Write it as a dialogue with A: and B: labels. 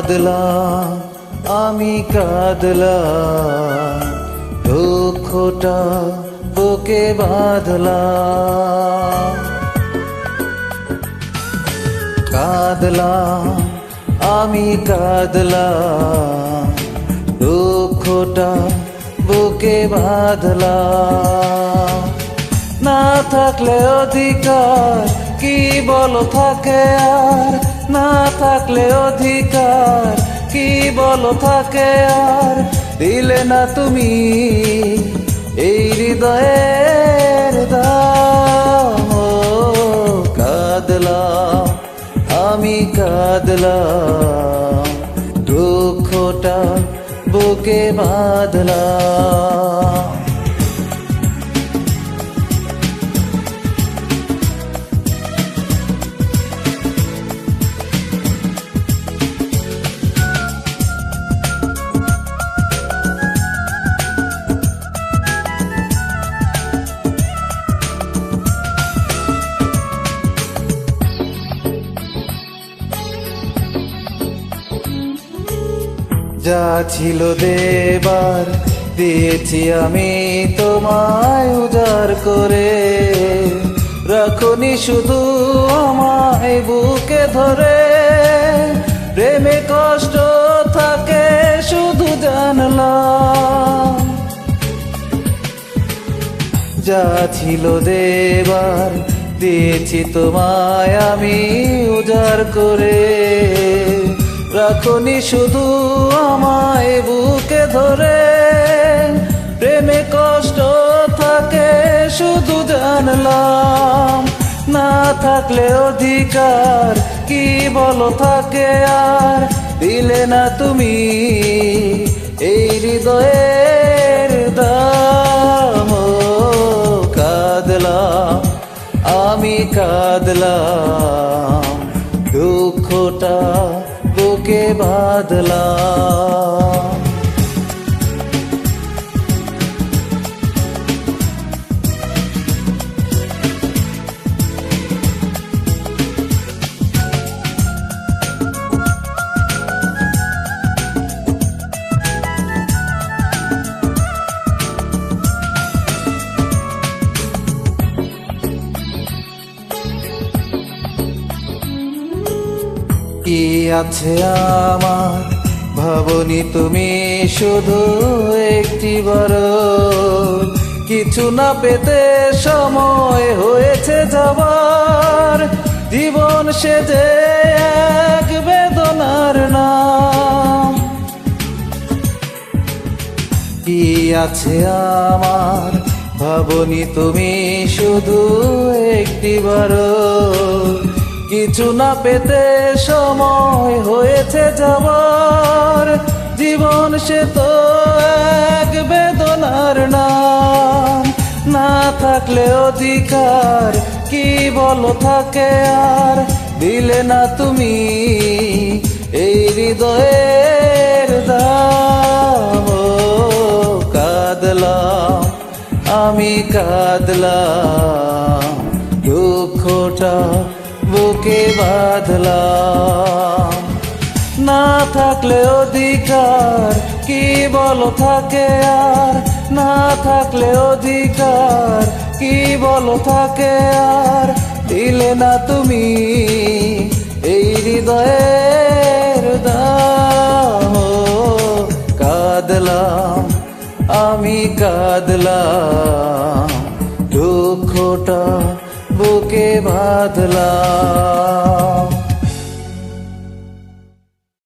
A: কাঁদলাম আমি কাঁদলাম দুঃখটা বুকে বাঁধলাম কাঁদলাম আমি কাঁদলাম দুঃখটা বুকে বাঁধলাম না থাকলে অধিকার, কি বলো থাকে আর? না থাকলে অধিকার, কি বলো থাকে আর? দিলে না তুমি এই কাঁদলাম আমি কাঁদলাম দুঃখটা বুকে বাঁধলাম যা ছিল দেবার, দিয়েছি আমি তোমায় উজাড় করে। রাখনি শুধু আমায় বুকে ধরে। প্রেমে কষ্ট থাকে শুধু জানলাম যা ছিল দেবার, দিয়েছি তোমায় আমি উজাড় করে। রাখনি শুধু আমায় বুকে ধরে। প্রেমে কষ্ট থাকে, শুধু জানলাম। না থাকলে অধিকার, কি বলো থাকে আর? দিলে না তুমি এই হৃদয়ের দাম। ও কাঁদলাম, আমি কাঁদলাম, দুঃখটা বুকে বাঁধলাম আছে আমার। ভাবনি তুমি শুধু একটি বার কিছু না পেতে সময় হয়েছে যাবার। জীবন সে যে এক বেদনার নাম। কি আছে আমার? ভাবনি তুমি শুধু একটি বার কিছু না পেতে সময় হয়েছে যাবার জীবন সে তো এক বেদনার নাম। না থাকলে অধিকার কি বলো থাকে আর? দিলে না তুমি এই হৃদয়ের দাম। কাঁদলাম, আমি কাঁদলাম, দুঃখটা বুকে বাঁধলাম না থাকলে অধিকার, কি বলো থাকে আর? না থাকলে অধিকার, কি বলো থাকে আর? দিলে না তুমি এই হৃদয়ের দাম। আমি কাঁদলাম, দুঃখটা বুকে বাঁধলাম